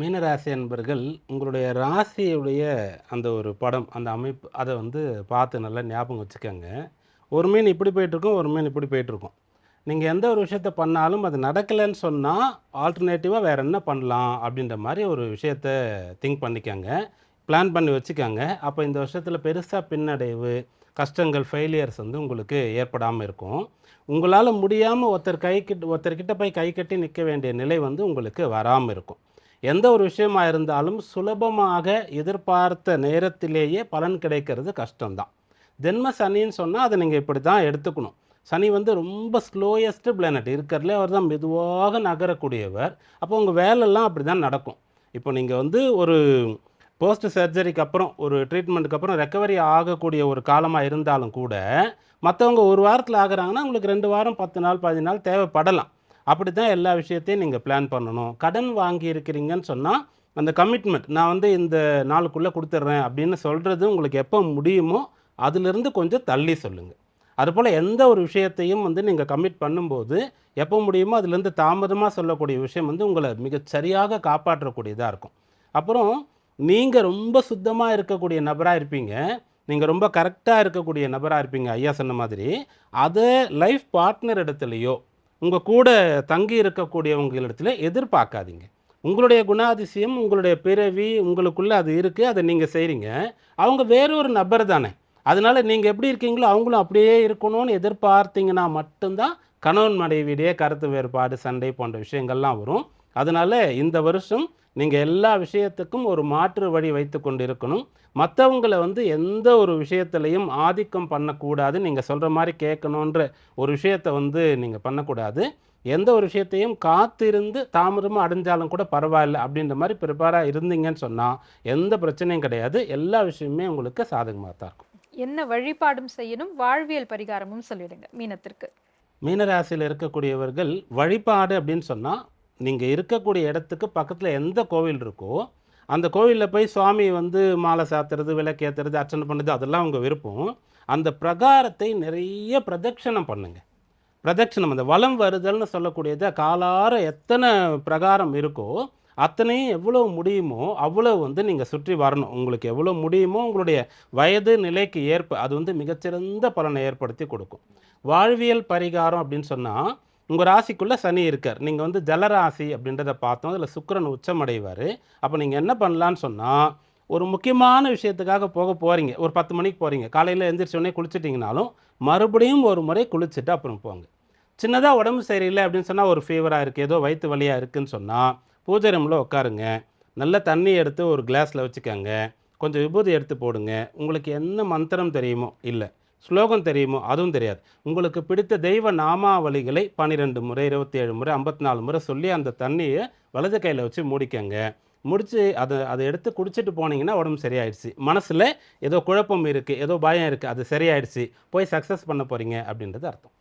மீனராசி அன்பர்கள் உங்களுடைய ராசியுடைய அந்த ஒரு படம் அந்த அமைப்பு அதை வந்து பார்த்து நல்லா ஞாபகம் வச்சுக்கோங்க. ஒரு மீன் இப்படி போயிட்டுருக்கும் ஒரு மீன் இப்படி போயிட்டுருக்கும். நீங்கள் எந்த ஒரு விஷயத்த பண்ணாலும் அது நடக்கலைன்னு சொன்னால் ஆல்டர்னேட்டிவாக வேறு என்ன பண்ணலாம் அப்படின்ற மாதிரி ஒரு விஷயத்த திங்க் பண்ணிக்கோங்க. பிளான் பண்ணி வச்சுக்கோங்க. அப்போ இந்த வருஷத்தில் பெருசாக பின்னடைவு கஷ்டங்கள் ஃபெயிலியர்ஸ் வந்து உங்களுக்கு ஏற்படாமல் இருக்கும். உங்களால் முடியாமல் ஒருத்தர் கை கிட்ட ஒருத்தர்கிட்ட போய் கை கட்டி நிற்க வேண்டிய நிலை வந்து உங்களுக்கு வராமல் இருக்கும். எந்த ஒரு விஷயமா இருந்தாலும் சுலபமாக எதிர்பார்த்த நேரத்திலேயே பலன் கிடைக்கிறது கஷ்டம்தான். ஜென்ம சனின்னு சொன்னால் அதை நீங்கள் இப்படி தான் எடுத்துக்கணும். சனி வந்து ரொம்ப ஸ்லோயஸ்ட்டு பிளானட் இருக்கிறதுல அவர் தான் மெதுவாக நகரக்கூடியவர். அப்போ உங்கள் வேலைலாம் அப்படி தான் நடக்கும். இப்போ நீங்கள் வந்து ஒரு போஸ்ட் சர்ஜரிக்கு அப்புறம் ஒரு ட்ரீட்மெண்ட்டுக்கு அப்புறம் ரெக்கவரி ஆகக்கூடிய ஒரு காலமாக இருந்தாலும் கூட மற்றவங்க ஒரு வாரத்தில் ஆகுறாங்கன்னா உங்களுக்கு ரெண்டு வாரம் பத்து நாள் பதினஞ்சு நாள் தேவைப்படலாம். அப்படி தான் எல்லா விஷயத்தையும் நீங்கள் பிளான் பண்ணணும். கடன் வாங்கி இருக்கிறீங்கன்னு சொன்னால் அந்த கமிட்மெண்ட் நான் வந்து இந்த நாளுக்குள்ளே கொடுத்துட்றேன் அப்படின்னு சொல்கிறது உங்களுக்கு எப்போ முடியுமோ அதிலிருந்து கொஞ்சம் தள்ளி சொல்லுங்கள் அதுபோல் எந்த ஒரு விஷயத்தையும் வந்து நீங்கள் கமிட் பண்ணும்போது எப்போ முடியுமோ அதுலேருந்து தாமதமாக சொல்லக்கூடிய விஷயம் வந்து உங்களை மிக சரியாக காப்பாற்றக்கூடியதாக இருக்கும். அப்புறம் நீங்கள் ரொம்ப சுத்தமாக இருக்கக்கூடிய நபராக இருப்பீங்க. நீங்கள் ரொம்ப கரெக்டாக இருக்கக்கூடிய நபராக இருப்பீங்க ஐயா சொன்ன மாதிரி. அதை லைஃப் பார்ட்னர் இடத்துலையோ உங்கள் கூட தங்கி இருக்கக்கூடியவங்களிடத்துல எதிர்பார்க்காதீங்க. உங்களுடைய குணாதிசயம் உங்களுடைய பிறவி உங்களுக்குள்ளே அது இருக்குது அதை நீங்கள் செய்கிறீங்க அவங்க வேறொரு நபர் தானே. அதனால் நீங்கள் எப்படி இருக்கீங்களோ அவங்களும் அப்படியே இருக்கணும்னு எதிர்பார்த்தீங்கன்னா மட்டும்தான் கணவன் மனைவியிடையே கருத்து வேறுபாடு சண்டை போன்ற விஷயங்கள்லாம் வரும். அதனால் இந்த வருஷம் நீங்கள் எல்லா விஷயத்துக்கும் ஒரு மாற்று வழி வைத்து கொண்டு இருக்கணும் மற்றவங்களை வந்து எந்த ஒரு விஷயத்துலையும் ஆதிக்கம் பண்ணக்கூடாது நீங்கள் சொல்கிற மாதிரி கேட்கணுன்ற ஒரு விஷயத்தை வந்து நீங்கள் பண்ணக்கூடாது. எந்த ஒரு விஷயத்தையும் காத்திருந்து தாமதமாக அடைஞ்சாலும் கூட பரவாயில்ல அப்படின்ற மாதிரி ப்ரிப்பேராக இருந்தீங்கன்னு சொன்னால் எந்த பிரச்சனையும் கிடையாது. எல்லா விஷயமுமே உங்களுக்கு சாதகமாக தான் இருக்கும். என்ன வழிபாடும் செய்யணும் வாழ்வியல் பரிகாரமும் சொல்லிடுங்க மீனத்திற்கு. மீனராசியில் இருக்கக்கூடியவர்கள் வழிபாடு அப்படின்னு சொன்னால் நீங்கள் இருக்கக்கூடிய இடத்துக்கு பக்கத்தில் எந்த கோவில் இருக்கோ அந்த கோவிலில் போய் சுவாமி வந்து மாலை சாத்துறது விளக்கு ஏற்றுறது அர்ச்சனை பண்ணுறது அதெல்லாம் உங்கள் விருப்பம். அந்த பிரகாரத்தை நிறைய பிரதட்சணம் பண்ணுங்கள் பிரதட்சணம் அந்த வளம் வருதல்னு சொல்லக்கூடியது காலார எத்தனை பிரகாரம் இருக்கோ அத்தனையும் எவ்வளோ முடியுமோ அவ்வளோ வந்து நீங்கள் சுற்றி வரணும். உங்களுக்கு எவ்வளோ முடியுமோ உங்களுடைய வயது நிலைக்கு ஏற்ப அது வந்து மிகச்சிறந்த பலனை ஏற்படுத்தி கொடுக்கும். வாழ்வியல் பரிகாரம் அப்படின்னு சொன்னால் உங்கள் ராசிக்குள்ளே சனி இருக்கார். நீங்கள் வந்து ஜலராசி அப்படின்றத பார்த்தோம். அதில் சுக்கிரன் உச்சமடைவார். அப்போ நீங்கள் என்ன பண்ணலான்னு சொன்னால் ஒரு முக்கியமான விஷயத்துக்காக போக போகிறீங்க ஒரு பத்து மணிக்கு போகிறீங்க காலையில் எழுந்திரிச்சோடனே குளிச்சிட்டிங்கனாலும் மறுபடியும் ஒரு முறை குளிச்சுட்டு அப்புறம் போங்க. சின்னதாக உடம்பு சரியில்லை அப்படின்னு சொன்னால் ஒரு ஃபீவராக இருக்குது ஏதோ வயிற்று வலியாக இருக்குன்னு சொன்னால் பூஜை ரூமில் உட்காருங்க. நல்ல தண்ணி எடுத்து ஒரு கிளாஸில் வச்சுக்கோங்க. கொஞ்சம் விபூதி எடுத்து போடுங்க. உங்களுக்கு என்ன மந்திரம் தெரியுமோ? இல்லை. ஸ்லோகம் தெரியுமோ? அதுவும் தெரியாது. உங்களுக்கு பிடித்த தெய்வ நாமாவளிகளை பன்னிரெண்டு முறை இருபத்தி ஏழு முறை ஐம்பத்தி நாலு முறை சொல்லி அந்த தண்ணியை வலது கையில் வச்சு முடிக்கங்க. முடித்து அதை அதை எடுத்து குடிச்சிட்டு போனீங்கன்னா உடம்பு சரியாயிடுச்சு. மனசில் ஏதோ குழப்பம் இருக்குது ஏதோ பயம் இருக்குது அது சரியாயிடுச்சு. போய் சக்ஸஸ் பண்ண போகிறீங்க அப்படின்றது அர்த்தம்.